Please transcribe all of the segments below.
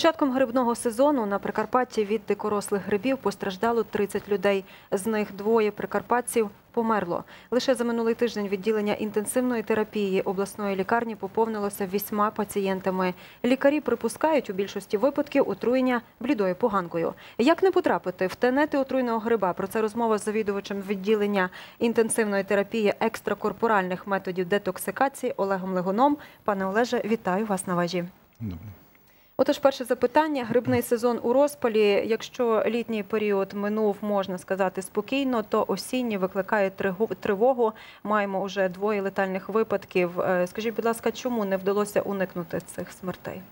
початком грибного сезону на Прикарпатті від дикорослих грибів постраждало 30 людей. З них двоє прикарпатців померло. Лише за минулий тиждень відділення інтенсивної терапії обласної лікарні поповнилося вісьма пацієнтами. Лікарі припускають у більшості випадків отруєння блідою поганкою. Як не потрапити в тенети отруйного гриба? Про це розмова з завідувачем відділення інтенсивної терапії екстракорпоральних методів детоксикації Олегом Легоном. Пане Олеже, вітаю вас на важі. Добре. Отож, перше запитання. Грибний сезон у розпалі. Якщо літній період минув, можна сказати, спокійно, то осінній викликає тривогу. Маємо вже двоє летальних випадків. Е, Скажіть, будь ласка, чому не вдалося уникнути цих смертей?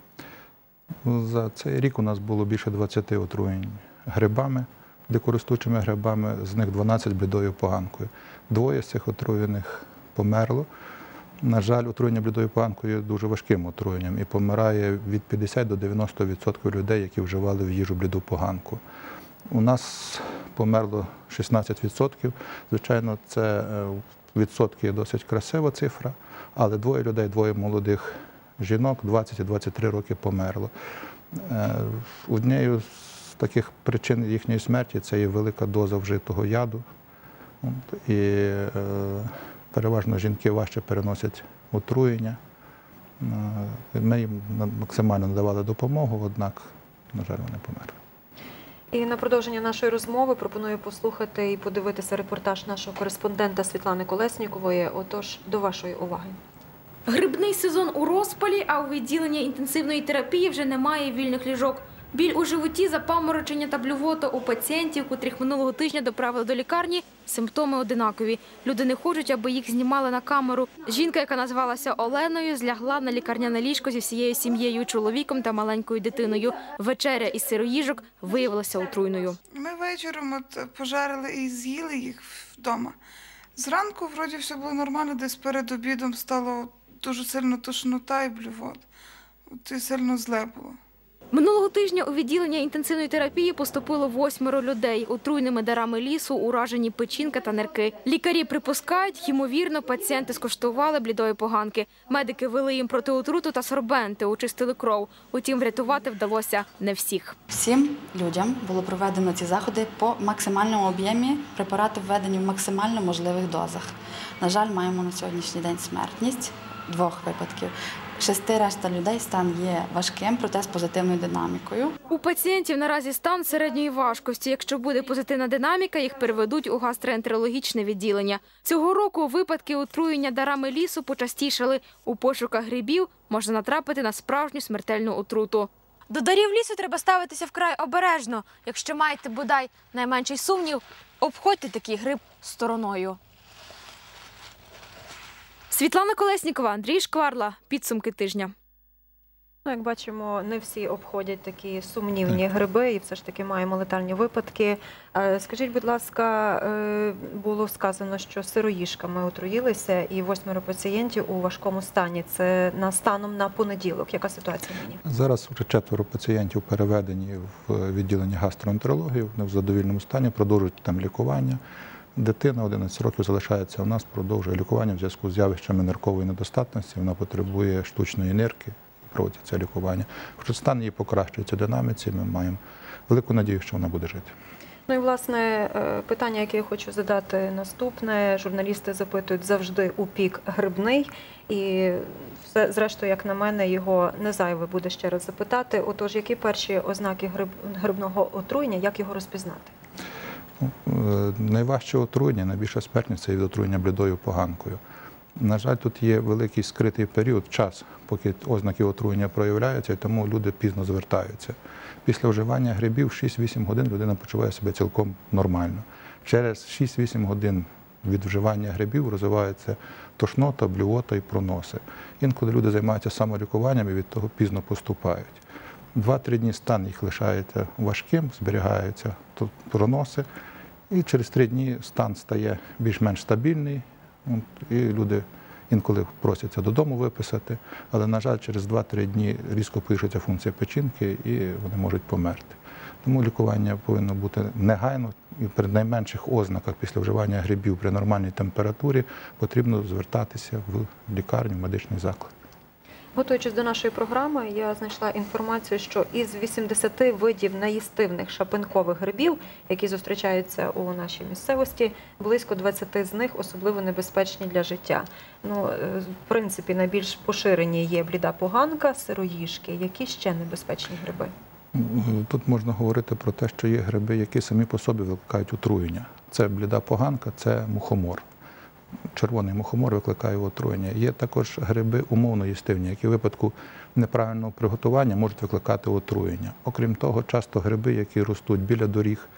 За цей рік у нас було більше 20 отруєнь грибами, дикоростучими грибами, з них 12 блідою поганкою. Двоє з цих отруєних померло. На жаль, отруєння блідою поганкою є дуже важким отруєнням і помирає від 50 до 90% людей, які вживали в їжу бліду поганку. У нас померло 16%. Звичайно, це е, відсотки досить красива цифра, але двоє людей, двоє молодих жінок 20 і 23 роки померло. Е, Однією з таких причин їхньої смерті це є велика доза вжитого яду. І е, переважно жінки важче переносять отруєння. Е, Ми їм на- максимально надавали допомогу, однак, на жаль, вони померли. І на продовження нашої розмови пропоную послухати і подивитися репортаж нашого кореспондента Світлани Колеснікової. Отож, до вашої уваги. Грибний сезон у розпалі, а у відділенні інтенсивної терапії вже немає вільних ліжок. Біль у животі, запаморочення та блювота у пацієнтів, котрих минулого тижня доправили до лікарні, симптоми одинакові. Люди не хочуть, аби їх знімали на камеру. Жінка, яка назвалася Оленою, злягла на лікарняне ліжко зі всією сім'єю, чоловіком та маленькою дитиною. Вечеря із сироїжок виявилася отруйною. Ми вечором от пожарили і з'їли їх вдома. Зранку вроді все було нормально, десь перед обідом стало дуже сильно тошнота і блювот. От і сильно зле було. Минулого тижня у відділення інтенсивної терапії поступило восьмеро людей. Отруйними дарами лісу уражені печінка та нирки. Лікарі припускають, ймовірно, пацієнти скуштували блідої поганки. Медики вели їм протиотруту та сорбенти, очистили кров. Утім, врятувати вдалося не всіх. Всім людям було проведено ці заходи по максимальному об'ємі. Препарати введені в максимально можливих дозах. На жаль, маємо на сьогоднішній день смертність двох випадків. Шести решта людей стан є важким, проте з позитивною динамікою. У пацієнтів наразі стан середньої важкості. Якщо буде позитивна динаміка, їх переведуть у гастроентерологічне відділення. Цього року випадки отруєння дарами лісу почастішали. У пошуках грибів можна натрапити на справжню смертельну отруту. До дарів лісу треба ставитися вкрай обережно. Якщо маєте бодай найменший сумнів, обходьте такий гриб стороною. Світлана Колеснікова, Андрій Шкварла. Підсумки тижня. Ну, як бачимо, не всі обходять такі сумнівні гриби, і все ж таки маємо летальні випадки. Е, Скажіть, будь ласка, е, було сказано, що сироїжками отруїлися, і восьмеро пацієнтів у важкому стані. Це на станом на понеділок. Яка ситуація нині? Зараз вже четверо пацієнтів переведені в відділення гастроентерології, вони в задовільному стані, продовжують там лікування. Дитина 11 років залишається у нас, продовжує лікування в зв'язку з явищами ниркової недостатності. Вона потребує штучної нирки, проводиться лікування. Хоча стан її покращується динаміці, ми маємо велику надію, що вона буде жити. Ну і власне е, питання, яке я хочу задати наступне. Журналісти запитують завжди у пік грибний, і все зрештою, як на мене, його не зайве буде ще раз запитати. Отож, які перші ознаки гриб, грибного отруєння, як його розпізнати? Найважче отруєння, найбільша смертність це від отруєння блідою поганкою. На жаль, тут є великий скритий період, час, поки ознаки отруєння проявляються, і тому люди пізно звертаються. Після вживання грибів 6-8 годин людина почуває себе цілком нормально. Через 6-8 годин від вживання грибів розвивається тошнота, блювота і проноси. Інколи люди займаються самолікуванням і від того пізно поступають. Два-три дні стан їх лишається важким, зберігаються тут проноси, і через три дні стан стає більш-менш стабільний, і люди інколи просяться додому виписати, але, на жаль, через 2-3 дні різко пишеться функція печінки і вони можуть померти. Тому лікування повинно бути негайно і при найменших ознаках після вживання грибів при нормальній температурі потрібно звертатися в лікарню, в медичний заклад. Готуючись до нашої програми, я знайшла інформацію, що із 80 видів наїстивних шапинкових грибів, які зустрічаються у нашій місцевості, близько 20 з них особливо небезпечні для життя. Ну, е, в принципі, найбільш поширені є бліда поганка, сироїжки. Які ще небезпечні гриби? Тут можна говорити про те, що є гриби, які самі по собі викликають отруєння. Це бліда поганка, це мухомор. Червоний мухомор викликає отруєння. Є також гриби умовно їстивні, які в випадку неправильного приготування можуть викликати отруєння. Окрім того, часто гриби, які ростуть біля доріг,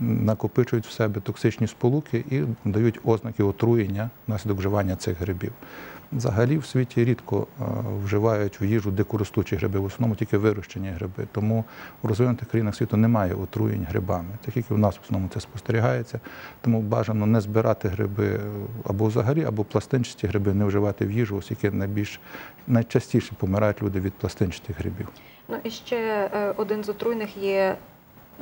накопичують в себе токсичні сполуки і дають ознаки отруєння внаслідок вживання цих грибів. Взагалі в світі рідко е, вживають в їжу дикоростучі гриби, в основному тільки вирощені гриби. Тому в розвинутих країнах світу немає отруєнь грибами. Так як і в нас в основному це спостерігається. Тому бажано не збирати гриби е, або взагалі, або пластинчасті гриби не вживати в їжу, оскільки найбільш найчастіше помирають люди від пластинчатих грибів. Ну і ще е, один з отруйних є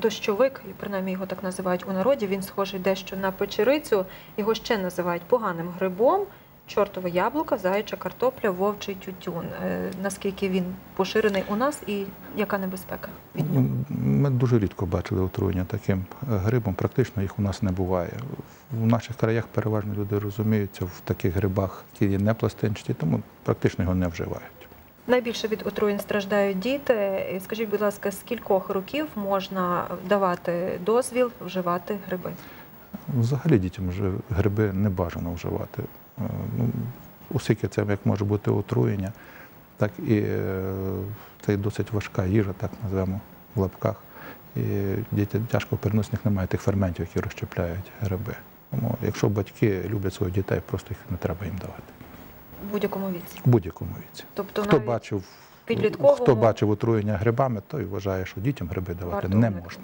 дощовик, і принаймні його так називають у народі. Він схожий дещо на печерицю. Його ще називають поганим грибом. Чортове яблуко, заяча картопля, вовчий тютюн. Е, Наскільки він поширений у нас і яка небезпека від Ми дуже рідко бачили отруєння таким е, грибом, практично їх у нас не буває. В наших краях переважно люди розуміються в таких грибах, які є не пластинчаті, тому практично його не вживають. Найбільше від отруєнь страждають діти. Скажіть, будь ласка, з кількох років можна давати дозвіл вживати гриби? Взагалі дітям вже гриби не бажано вживати. Е, Ну, оскільки це як може бути отруєння, так і е, це досить важка їжа, так назвемо в лапках. І діти тяжко переносять, в немає тих ферментів, які розщепляють гриби. Тому якщо батьки люблять своїх дітей, просто їх не треба їм давати. В будь-якому віці. В будь-якому віці. Тобто Хто навіть бачив, підлітковому хто бачив отруєння грибами, той вважає, що дітям гриби давати варто не уникнути. можна.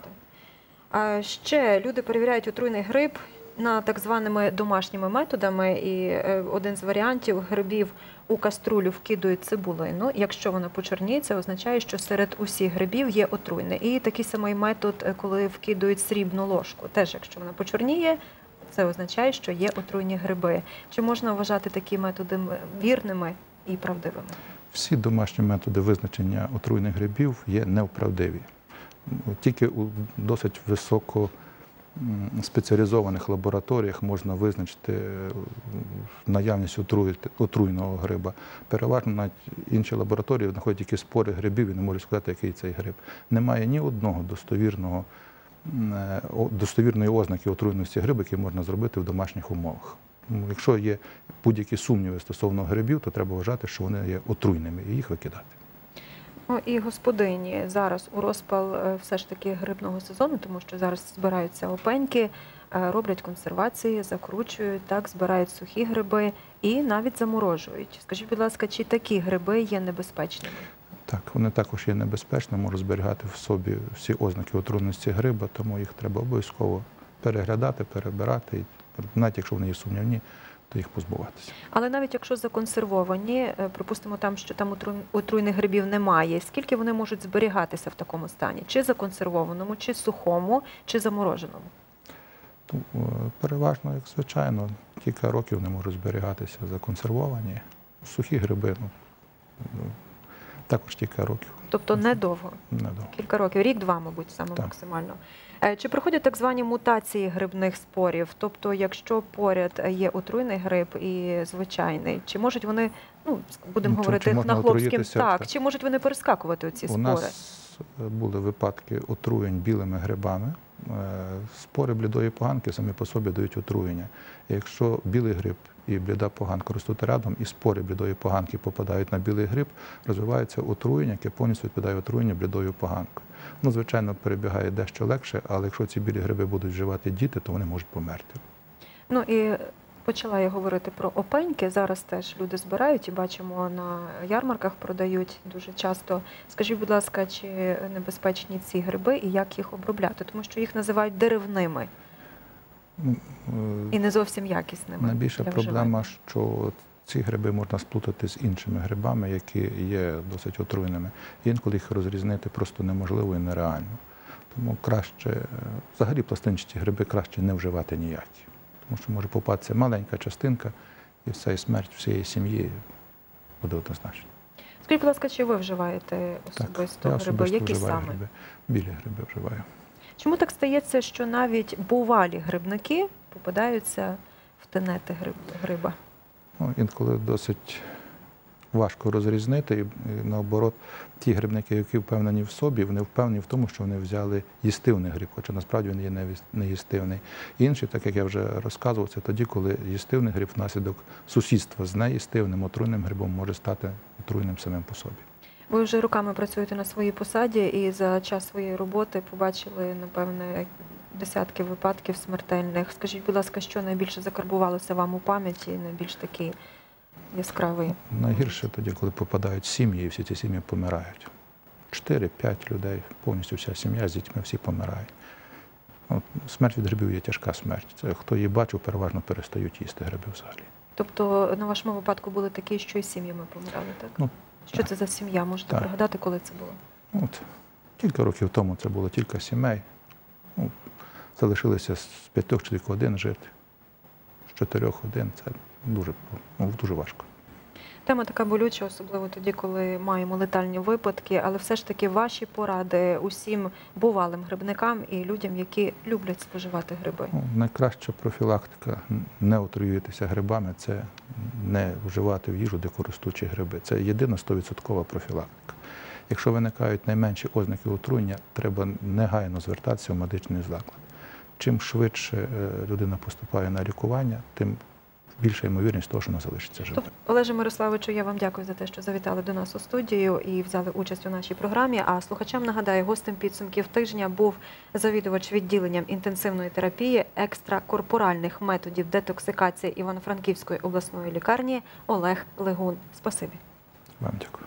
А ще люди перевіряють отруйний гриб на так званими домашніми методами. І е, один з варіантів грибів у каструлю вкидують цибулину. Якщо вона почорніє, це означає, що серед усіх грибів є отруйне. І такий самий метод, е, коли вкидують срібну ложку. Теж, якщо вона почорніє, це означає, що є отруйні гриби. Чи можна вважати такі методи вірними і правдивими? Всі домашні методи визначення отруйних грибів є неправдиві. Тільки у досить високо спеціалізованих лабораторіях можна визначити е, наявність отруйного гриба. Переважно навіть інші лабораторії знаходять тільки спори грибів і не можуть сказати, який цей гриб. Немає ні одного достовірного, достовірної ознаки отруйності гриба, які можна зробити в домашніх умовах. Якщо є будь-які сумніви стосовно грибів, то треба вважати, що вони є отруйними і їх викидати. Ну і господині зараз у розпал е, все ж таки грибного сезону, тому що зараз збираються опеньки, е, роблять консервації, закручують, так, збирають сухі гриби і навіть заморожують. Скажіть, будь ласка, чи такі гриби є небезпечними? Так, вони також є небезпечними, можуть зберігати в собі всі ознаки отруйності гриба, тому їх треба обов'язково переглядати, перебирати. І навіть якщо вони є сумнівні, то їх позбуватися. Але навіть якщо законсервовані, е, припустимо там, що там отру- отруйних грибів немає, скільки вони можуть зберігатися в такому стані? Чи законсервованому, чи сухому, чи замороженому? Е, переважно, як звичайно, кілька років не можуть зберігатися законсервовані. Сухі гриби, ну, також кілька років. Тобто недовго. Недовго. Кілька років, рік-два, мабуть, саме Так. максимально. Е, Чи проходять так звані мутації грибних спорів? Тобто, якщо поряд є отруйний гриб і звичайний, чи можуть вони, ну будемо Ну, чи- говорити чи на хлопським, так, так. чи можуть вони перескакувати оці У спори? нас е, були випадки отруєнь білими грибами. Е, Спори блідої поганки самі по собі дають отруєння. Якщо білий гриб і бліда поганка ростуть рядом, і спори блідої поганки попадають на білий гриб, розвивається отруєння, яке повністю відповідає отруєнню блідою поганкою. Ну, звичайно, перебігає дещо легше, але якщо ці білі гриби будуть вживати діти, то вони можуть померти. Ну і почала я говорити про опеньки. Зараз теж люди збирають і бачимо на ярмарках продають дуже часто. Скажіть, будь ласка, чи небезпечні ці гриби і як їх обробляти? Тому що їх називають деревними і не зовсім якісними. Найбільша проблема, що ці гриби можна сплутати з іншими грибами, які є досить отруйними. Інколи їх розрізнити просто неможливо і нереально. Тому краще, е, взагалі пластинчаті гриби краще не вживати ніякі. Тому що може попатися маленька частинка і все, і смерть всієї сім'ї буде однозначно. Скажіть, будь ласка, чи ви вживаєте особисто я гриби? особисто Які вживаю саме? гриби. Білі гриби вживаю. Чому так стається, що навіть бувалі грибники попадаються в тенети гриб, гриба? Ну, інколи досить важко розрізнити, і, наоборот, ті грибники, які впевнені в собі, вони впевнені в тому, що вони взяли їстивний гриб, хоча насправді він є неїстивний. Інші, так як я вже розказував, це тоді, коли їстивний гриб внаслідок сусідства з неїстивним отруйним грибом може стати отруйним самим по собі. Ви вже роками працюєте на своїй посаді і за час своєї роботи побачили, напевне, десятки випадків смертельних. Скажіть, будь ласка, що найбільше закарбувалося вам у пам'яті, найбільш такий яскравий? Найгірше тоді, коли попадають сім'ї, і всі ці сім'ї помирають. Чотири-п'ять людей, повністю вся сім'я з дітьми всі помирають. От, смерть від грибів є тяжка смерть. Це хто її бачив, переважно перестають їсти гриби взагалі. Тобто на вашому випадку були такі, що і сім'ями помирали, так? Ну, що це за сім'я? Можете Так. пригадати, коли це було? От, кілька років тому це було кілька сімей. Ну, залишилися з п'ятьох чоловік один жити, з чотирьох один. Це дуже, ну, дуже важко. Тема така болюча, особливо тоді, коли маємо летальні випадки, але все ж таки ваші поради усім бувалим грибникам і людям, які люблять споживати гриби. Ну, найкраща профілактика не отруюватися грибами це не вживати в їжу дикоростучі гриби. Це єдина 100% профілактика. Якщо виникають найменші ознаки отруєння, треба негайно звертатися в медичний заклад. Чим швидше е, людина поступає на лікування, тим більша ймовірність того, що вона залишиться живою. Тобто, Олеже Мирославовичу, я вам дякую за те, що завітали до нас у студію і взяли участь у нашій програмі. А слухачам нагадаю, гостем підсумків тижня був завідувач відділенням інтенсивної терапії екстракорпоральних методів детоксикації Івано-Франківської обласної лікарні Олег Легун. Спасибі. Вам дякую.